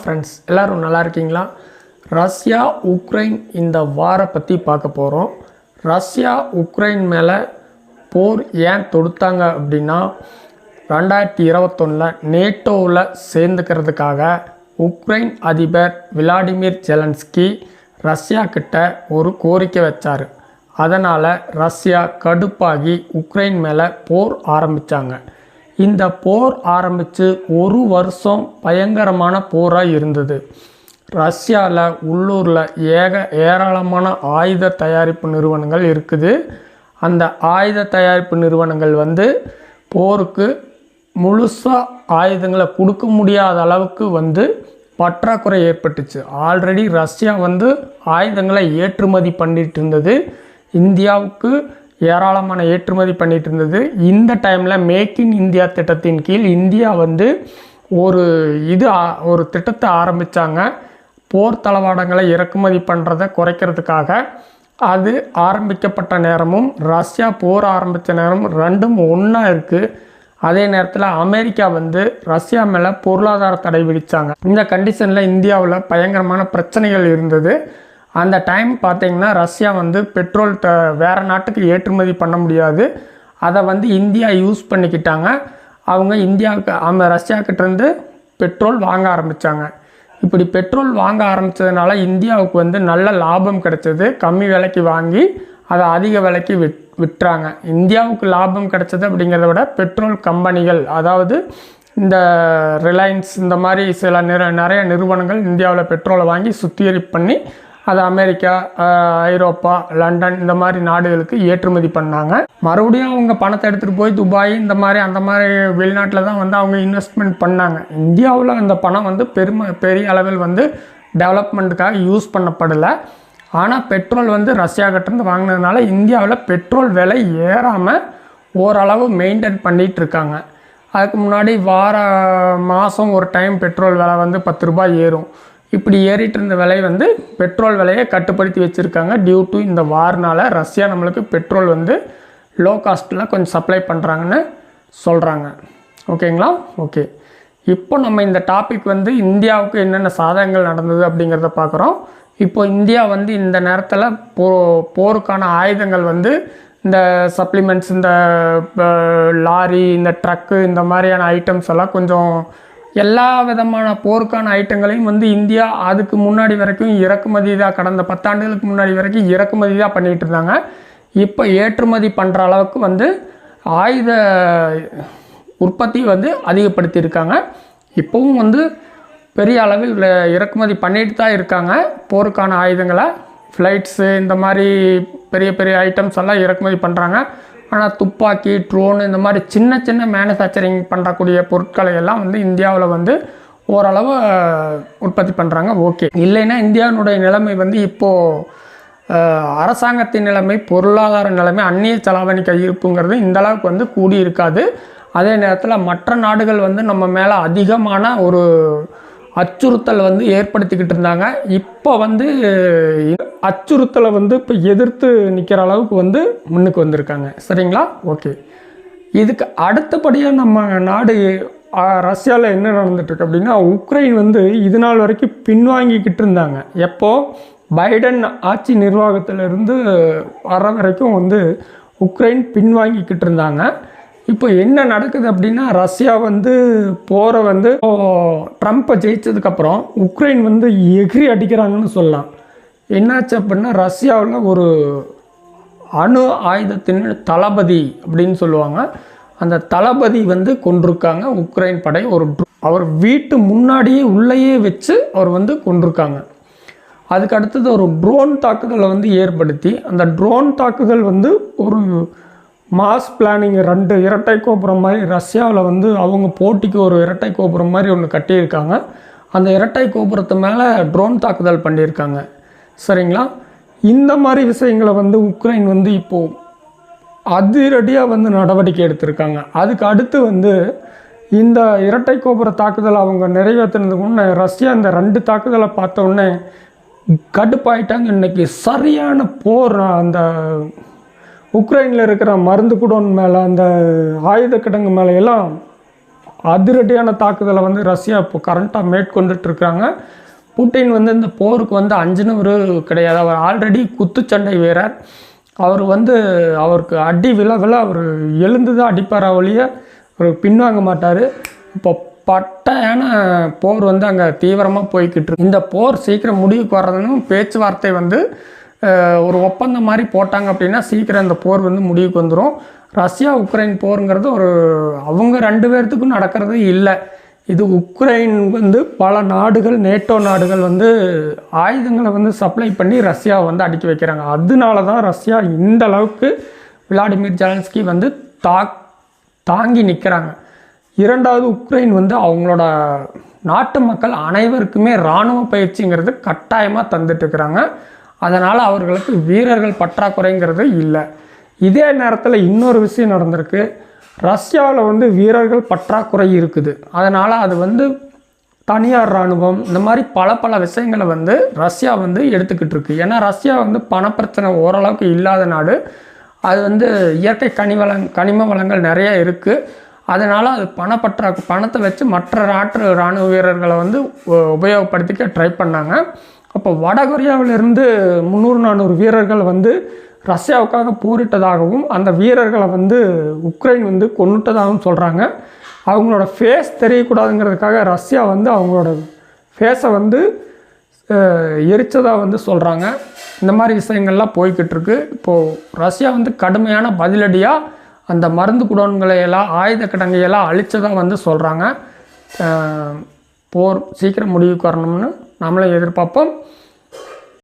Friends எல்லோரும் நல்லா இருக்கீங்களா? ரஷ்யா உக்ரைன் இந்த வாரை பற்றி பார்க்க போகிறோம் ரஷ்யா உக்ரைன் மேலே போர் ஏன் தொடுத்தாங்க அப்படின்னா ரெண்டாயிரத்தி இருபத்தொன்னில் நேட்டோவில் சேர்ந்துக்கிறதுக்காக உக்ரைன் அதிபர் விளாடிமிர் ஜெலன்ஸ்கி ரஷ்யா கிட்ட ஒரு கோரிக்கை வச்சார். அதனால் ரஷ்யா கடுப்பாகி உக்ரைன் மேலே போர் ஆரம்பித்தாங்க இந்த போர் ஆரம்பித்து ஒரு வருஷம் பயங்கரமான போராக இருந்தது. ரஷ்யாவில் உள்ளூரில் ஏக ஏராளமான ஆயுத தயாரிப்பு நிறுவனங்கள் இருக்குது. அந்த ஆயுத தயாரிப்பு நிறுவனங்கள் வந்து போருக்கு முழுசாக ஆயுதங்களை கொடுக்க முடியாத அளவுக்கு வந்து பற்றாக்குறை ஏற்பட்டுச்சு. ஆல்ரெடி ரஷ்யா வந்து ஆயுதங்களை ஏற்றுமதி பண்ணிட்டு இருந்தது. இந்தியாவுக்கு ஏராளமான ஏற்றுமதி பண்ணிட்டு இருந்தது இந்த டைமில் மேக் இன் இந்தியா திட்டத்தின் கீழ் இந்தியா வந்து ஒரு இது ஆ- ஒரு திட்டத்தை ஆரம்பித்தாங்க போர் தளவாடங்களை இறக்குமதி பண்ணுறதை குறைக்கிறதுக்காக. அது ஆரம்பிக்கப்பட்ட நேரமும் ரஷ்யா போர் ஆரம்பித்த நேரமும் ரெண்டும் ஒன்றா இருக்குது அதே நேரத்தில் அமெரிக்கா வந்து ரஷ்யா மேலே பொருளாதார தடை விதித்தாங்க இந்த கண்டிஷனில் இந்தியாவில் பயங்கரமான பிரச்சனைகள் இருந்தது. அந்த டைம் பார்த்திங்கன்னா ரஷ்யா வந்து பெட்ரோல் வேறு நாட்டுக்கு ஏற்றுமதி பண்ண முடியாது. அதை வந்து இந்தியா யூஸ் பண்ணிக்கிட்டாங்க. அவங்க இந்தியாவுக்கு அவங்க ரஷ்யாக்கிட்டேருந்து பெட்ரோல் வாங்க ஆரம்பித்தாங்க இப்படி பெட்ரோல் வாங்க ஆரம்பித்ததுனால இந்தியாவுக்கு வந்து நல்ல லாபம் கிடைச்சது. கம்மி விலைக்கு வாங்கி அதை அதிக விலைக்கு விட் விட்டுறாங்க இந்தியாவுக்கு லாபம் கிடைச்சது அப்படிங்கிறத விட பெட்ரோல் கம்பெனிகள் அதாவது இந்த ரிலையன்ஸ் இந்த மாதிரி சில நிற நிறைய நிறுவனங்கள் இந்தியாவில் பெட்ரோலை வாங்கி சுத்திகரிப்பு பண்ணி அது அமெரிக்கா ஐரோப்பா லண்டன் இந்த மாதிரி நாடுகளுக்கு ஏற்றுமதி பண்ணாங்க. மறுபடியும் அவங்க பணத்தை எடுத்துகிட்டு போய் துபாய் இந்த மாதிரி அந்த மாதிரி வெளிநாட்டில் தான் வந்து அவங்க இன்வெஸ்ட்மெண்ட் பண்ணாங்க. இந்தியாவில் அந்த பணம் வந்து பெரும பெரிய அளவில் வந்து டெவலப்மெண்ட்டுக்காக யூஸ் பண்ணப்படலை. ஆனால் பெட்ரோல் வந்து ரஷ்யா கிட்டேருந்து வாங்கினதுனால இந்தியாவில் பெட்ரோல் விலை ஏறாமல் ஓரளவு மெயின்டைன் பண்ணிகிட்டு இருக்காங்க. அதுக்கு முன்னாடி வார மாதம் ஒரு டைம் பெட்ரோல் விலை வந்து பத்து ரூபாய் ஏறும். இப்படி ஏறிட்டு இருந்த விலை வந்து பெட்ரோல் விலையை கட்டுப்படுத்தி வச்சுருக்காங்க. டியூ டு இந்த வார்னால் ரஷ்யா நம்மளுக்கு பெட்ரோல் வந்து லோ காஸ்ட்டில் கொஞ்சம் சப்ளை பண்ணுறாங்கன்னு சொல்கிறாங்க ஓகேங்களா? ஓகே. இப்போ நம்ம இந்த டாபிக் வந்து இந்தியாவுக்கு என்னென்ன சாதகங்கள் நடந்தது அப்படிங்கிறத பார்க்குறோம். இப்போ இந்தியா வந்து இந்த நேரத்தில் போ போருக்கான ஆயுதங்கள் வந்து இந்த சப்ளிமெண்ட்ஸ் இந்த லாரி இந்த ட்ரக்கு இந்த மாதிரியான ஐட்டம்ஸ் எல்லாம் கொஞ்சம் எல்லா விதமான போருக்கான ஐட்டங்களையும் வந்து இந்தியா அதுக்கு முன்னாடி வரைக்கும் இறக்குமதி தான் கடந்த பத்தாண்டுகளுக்கு முன்னாடி வரைக்கும் இறக்குமதி தான் பண்ணிகிட்டு இருந்தாங்க. இப்போ ஏற்றுமதி பண்ணுற அளவுக்கு வந்து ஆயுத உற்பத்தி வந்து அதிகப்படுத்தியிருக்காங்க இப்போவும் வந்து பெரிய அளவில் இறக்குமதி பண்ணிட்டு தான் இருக்காங்க. போருக்கான ஆயுதங்களை ஃப்ளைட்ஸு இந்த மாதிரி பெரிய பெரிய ஐட்டம்ஸ் எல்லாம் இறக்குமதி பண்ணுறாங்க ஆனால் துப்பாக்கி ட்ரோன் இந்த மாதிரி சின்ன சின்ன மேனுஃபேக்சரிங் பண்ணக்கூடிய பொருட்களை எல்லாம் வந்து இந்தியாவில் வந்து ஓரளவு உற்பத்தி பண்ணுறாங்க ஓகே. இல்லைன்னா இந்தியாவினுடைய நிலைமை வந்து இப்போது அரசாங்கத்தின் நிலைமை பொருளாதார நிலைமை அந்நிய செலாவணி கையிருப்புங்கிறது இந்த அளவுக்கு வந்து கூடி இருக்காது அதே நேரத்தில் மற்ற நாடுகள் வந்து நம்ம மேலே அதிகமான ஒரு அச்சுறுத்தல் வந்து ஏற்படுத்திக்கிட்டு இருந்தாங்க. இப்போ வந்து அச்சுறுத்தலை வந்து இப்போ எதிர்த்து நிற்கிற அளவுக்கு வந்து முன்னுக்கு வந்திருக்காங்க. சரிங்களா? ஓகே. இதுக்கு அடுத்தபடியாக நம்ம நாடு ரஷ்யாவில் என்ன நடந்துட்டுருக்கு அப்படின்னா உக்ரைன் வந்து இது நாள் வரைக்கும் பின்வாங்கிக்கிட்டு இருந்தாங்க. எப்போது பைடன் ஆட்சி நிர்வாகத்திலிருந்து வர வரைக்கும் வந்து உக்ரைன் பின்வாங்கிக்கிட்டு இருந்தாங்க. இப்போ என்ன நடக்குது அப்படின்னா ரஷ்யா வந்து போரை வந்து ட்ரம்ப்பை ஜெயிச்சதுக்கப்புறம் உக்ரைன் வந்து எகிரி அடிக்கிறாங்கன்னு சொல்லலாம். என்னாச்சு அப்படின்னா ரஷ்யாவில் ஒரு அணு ஆயுதத்தின் தளபதி அப்படின்னு சொல்லுவாங்க. அந்த தளபதி வந்து கொண்டிருக்காங்க உக்ரைன் படை. ஒரு அவர் வீட்டு முன்னாடியே உள்ளேயே வச்சு அவர் வந்து கொண்டிருக்காங்க. அதுக்கு அடுத்தது ஒரு ட்ரோன் தாக்குதலை வந்து ஏற்படுத்தி அந்த ட்ரோன் தாக்குதல் வந்து ஒரு மாஸ் பிளானிங் ரெண்டு இரட்டை கோபுரம் மாதிரி ரஷ்யாவில் வந்து அவங்க போட்டிக்கு ஒரு இரட்டை கோபுரம் மாதிரி ஒன்று கட்டியிருக்காங்க. அந்த இரட்டை கோபுரத்து மேலே ட்ரோன் தாக்குதல் பண்ணியிருக்காங்க. சரிங்களா? இந்த மாதிரி விஷயங்களை வந்து உக்ரைன் வந்து இப்போது அதிரடியாக வந்து நடவடிக்கை எடுத்திருக்காங்க. அதுக்கு அடுத்து வந்து இந்த இரட்டை கோபுர தாக்குதல் அவங்க நிறைவேற்றினதுக்கு முன்னே ரஷ்யா இந்த ரெண்டு தாக்குதலை பார்த்த உடனே கடுப்பாயிட்டாங்க. இன்னைக்கு சரியான போர் அந்த உக்ரைனில் இருக்கிற மருந்து குடோன் மேலே அந்த ஆயுத கிடங்கு மேலே எல்லாம் அதிரடியான தாக்குதலை வந்து ரஷ்யா இப்போ கரண்ட்டாக மேற்கொண்டுட்டு இருக்காங்க புட்டின் வந்து இந்த போருக்கு வந்து அஞ்சுனவர் கிடையாது. அவர் ஆல்ரெடி குத்துச்சண்டை வீரர். அவர் வந்து அவருக்கு அடி விழ விழ அவர் எழுந்து தான் அடிப்பார் ஒழிய அவர் பின்வாங்க மாட்டார். இப்போ பட்டையான போர் வந்து அங்கே தீவிரமாக போய்கிட்டு இருக்கு. இந்த போர் சீக்கிரம் முடிவுக்கு வர்றதுன்னு பேச்சுவார்த்தை வந்து ஒரு ஒப்பந்தம் மாதிரி போட்டாங்க அப்படின்னா சீக்கிரம் இந்த போர் வந்து முடிவுக்கு வந்துடும் ரஷ்யா உக்ரைன் போருங்கிறது ஒரு அவங்க ரெண்டு பேர்த்துக்கும் நடக்கிறது இல்லை. இது உக்ரைன் வந்து பல நாடுகள் நேட்டோ நாடுகள் வந்து ஆயுதங்களை வந்து சப்ளை பண்ணி ரஷ்யாவை வந்து அடிக்க வைக்கிறாங்க. அதனால தான் ரஷ்யா இந்த அளவுக்கு விளாடிமிர் ஜெலன்ஸ்கி வந்து தா தாங்கி நிற்கிறாங்க இரண்டாவது உக்ரைன் வந்து அவங்களோட நாட்டு மக்கள் அனைவருக்குமே இராணுவ பயிற்சிங்கிறது கட்டாயமாக தந்துட்டு இருக்கிறாங்க. அதனால் அவர்களுக்கு வீரர்கள் பற்றாக்குறைங்கிறது இல்லை. இதே நேரத்தில் இன்னொரு விஷயம் நடந்திருக்கு. ரஷ்யாவில் வந்து வீரர்கள் பற்றாக்குறை இருக்குது. அதனால் அது வந்து தனியார் இராணுவம் இந்த மாதிரி பல பல விஷயங்களை வந்து ரஷ்யா வந்து எடுத்துக்கிட்டு இருக்கு. ஏன்னா ரஷ்யா வந்து பணப்பிரச்சனை ஓரளவுக்கு இல்லாத நாடு. அது வந்து இயற்கை கனிவளங் கனிம வளங்கள் நிறைய இருக்குது அதனால் அது பணப்பற்றா பணத்தை வச்சு மற்ற நாட்டு இராணுவ வீரர்களை வந்து உ- உபயோகப்படுத்திக்க ட்ரை பண்ணாங்க. அப்போ வடகொரியாவிலிருந்து முந்நூறு நானூறு வீரர்கள் வந்து ரஷ்யாவுக்காக போரிட்டதாகவும் அந்த வீரர்களை வந்து உக்ரைன் வந்து கொண்டுட்டதாகவும் சொல்கிறாங்க அவங்களோட ஃபேஸ் தெரியக்கூடாதுங்கிறதுக்காக ரஷ்யா வந்து அவங்களோட ஃபேஸை வந்து எரிச்சதாக வந்து சொல்கிறாங்க இந்த மாதிரி விஷயங்கள்லாம் போய்கிட்டுருக்கு. இப்போது ரஷ்யா வந்து கடுமையான பதிலடியாக அந்த மருந்து குடோன்களை எல்லாம் ஆயுத கிடங்கையெல்லாம் அழிச்சதாக வந்து சொல்கிறாங்க போர் சீக்கிரம் முடிவுக்கு வரணும்னு நம்மளும் எதிர்பார்ப்போம்.